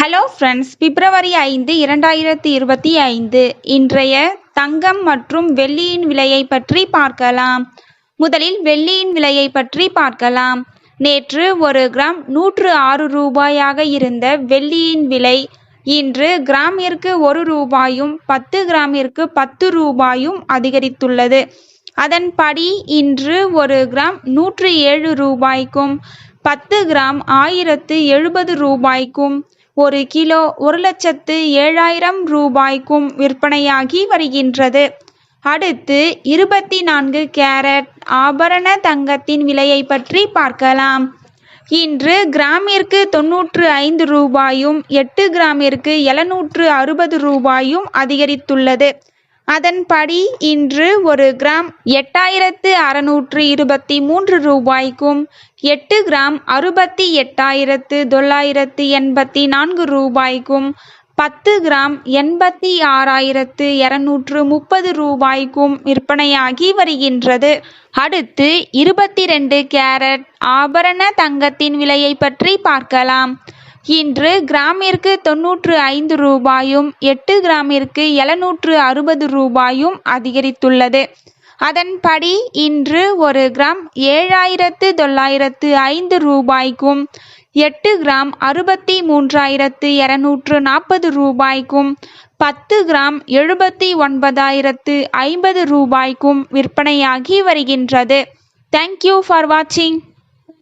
Hello friends பிப்ரவரி ஐந்து இரண்டாயிரத்தி இருபத்தி ஐந்து. இன்றைய தங்கம் மற்றும் வெள்ளியின் விலையை பற்றி பார்க்கலாம். முதலில் வெள்ளியின் விலையை பற்றி பார்க்கலாம். நேற்று ஒரு கிராம் நூற்று ஆறு ரூபாயாக இருந்த வெள்ளியின் விலை இன்று கிராமிற்கு ஒரு ரூபாயும் பத்து கிராமிற்கு பத்து ரூபாயும் அதிகரித்துள்ளது. அதன்படி இன்று ஒரு கிராம் நூற்று ஏழு ரூபாய்க்கும் பத்து கிராம் ஆயிரத்து எழுபது ரூபாய்க்கும் ஒரு கிலோ ஒரு லட்சத்து ஏழாயிரம் ரூபாய்க்கும் விற்பனையாகி வருகின்றது. அடுத்து இருபத்தி நான்கு கேரட் ஆபரண தங்கத்தின் விலையை பற்றி பார்க்கலாம். இன்று கிராமிற்கு தொன்னூற்று ஐந்து ரூபாயும் எட்டு கிராமிற்கு எழுநூற்று அறுபது ரூபாயும் அதிகரித்துள்ளது. அதன்படி இன்று ஒரு கிராம் எட்டாயிரத்து அறுநூற்று இருபத்தி மூன்று ரூபாய்க்கும் எட்டு கிராம் அறுபத்தி எட்டாயிரத்து தொள்ளாயிரத்து எண்பத்தி நான்கு ரூபாய்க்கும் பத்து கிராம் எண்பத்தி ஆறாயிரத்து இருநூற்று முப்பது ரூபாய்க்கும் விற்பனையாகி வருகின்றது. அடுத்து இருபத்தி ரெண்டு கேரட் ஆபரண தங்கத்தின் விலையை பற்றி பார்க்கலாம். இன்று கிராமிற்கு தொன்னூற்று ஐந்து ரூபாயும் எட்டு கிராமிற்கு எழுநூற்று அறுபது ரூபாயும் அதிகரித்துள்ளது. அதன்படி இன்று ஒரு கிராம் ஏழாயிரத்து தொள்ளாயிரத்து ஐந்து ரூபாய்க்கும் எட்டு கிராம் அறுபத்தி மூன்றாயிரத்து இருநூற்று நாற்பது ரூபாய்க்கும் பத்து கிராம் எழுபத்தி ஒன்பதாயிரத்து ஐம்பது ரூபாய்க்கும் விற்பனையாகி வருகின்றது. தேங்க்யூ ஃபார் வாட்சிங்